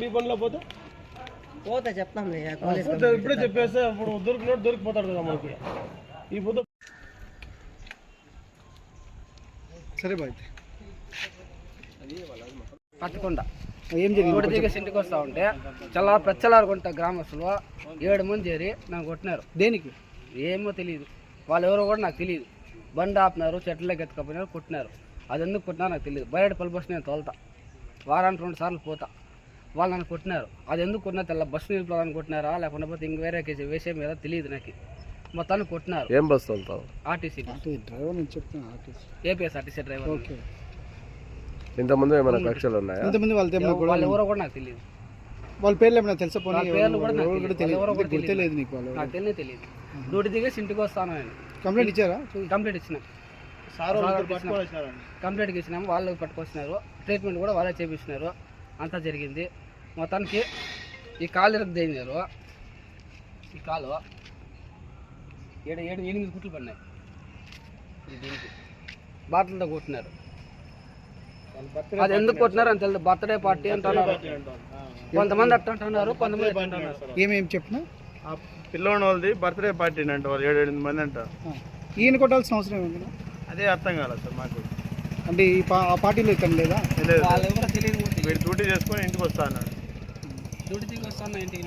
మీ బండిలో పోతే? పోతా చెప్తాం ఇప్పుడే చెప్పేస్తే ఇప్పుడు దొరికినట్టు దొరికిపోతాడు కదా మనకి. ఈ పొద్దు సరే బాయ్ పట్టకుండా ఏం చేయాలి దిగేసి ఇంటికి వస్తూ ఉంటే చాలా ప్రచ్చలారుకుంటా గ్రామస్తులు ఏడు మంది చేరి నన్ను కొట్టినారు. దేనికి? ఏమో తెలియదు. వాళ్ళు ఎవరో కూడా నాకు తెలియదు. బండి ఆపినారు చెట్లకి ఎత్తుకపోయినారు కొట్టినారు. అది ఎందుకు కొట్టినారో నాకు తెలియదు బయట పలుబస్ నేను తోలుతా. వారానికి రెండు సార్లు పోతా. వాళ్ళు నన్ను కొట్టినారు. అది ఎందుకు కొట్టినా తెల్ల బస్సు నిలిపోదాన్ని కొట్టినారా? లేకపోతే ఇంక వేరే కేసు వేసే మీద తెలియదు నాకు. మొత్తాన్ని కొట్టినారు. ఏం బస్ తోలుతావు? ఆర్టీసీ డ్రైవర్ చెప్తున్నా ఆర్టీసీ. APSRTC driver okay. ఇంతకుముందు ఏమైనా కక్షలు ఉన్నాయా? గొడవ వాళ్ళు ఎవరో కూడా నాకు తెలియదు వాళ్ళ పేర్లు ఏమైనా తెలుసా పోనీ? వాళ్ళ పేర్లు కూడా నాకు ఎవరు కూడా తెలియదు. నీకు వాళ్ళు నాకు తెలియదు డ్యూటీ దిగేసి ఇంటికి వస్తాను నేను. కంప్లైంట్ ఇచ్చారా? కంప్లీట్ ఇచ్చిన. సార్ కంప్లీట్గా ఇచ్చినాము వాళ్ళు పట్టుకొచ్చినారు. ట్రీట్మెంట్ కూడా వాళ్ళే చేపించినారు అంతా జరిగింది. మొత్తానికి ఈ కాలు ఇరకు దిగినారు ఈ కాలు ఏడు ఏడు ఎనిమిది కుట్లు పడినాయి. దీనికి. బాటిల్తో కొట్టినారు. అది ఎందుకు కొట్టినారు అని తెలియదు బర్త్డే పార్టీ అంటున్నారు. కొంతమంది అట్ట అంటున్నారు కొంతమంది ఏమేమి చెప్పినా ఆ పిల్లోని వాళ్ళది బర్త్డే పార్టీ అంట వాళ్ళు ఏడు ఎనిమిది మంది అంట. ఈయన కొట్టాల్సిన అవసరం ఏమి అదే అర్థం కాలేదు సార్ మాకు. అంటే ఈ పా- ఆ పార్టీలో ఇతను లేదా? తెలియదు. వీడు డ్యూటీ చేసుకొని ఇంటికి వస్తా అన్నాడు. డ్యూటీ దిగి వస్తాను ఇంటికి.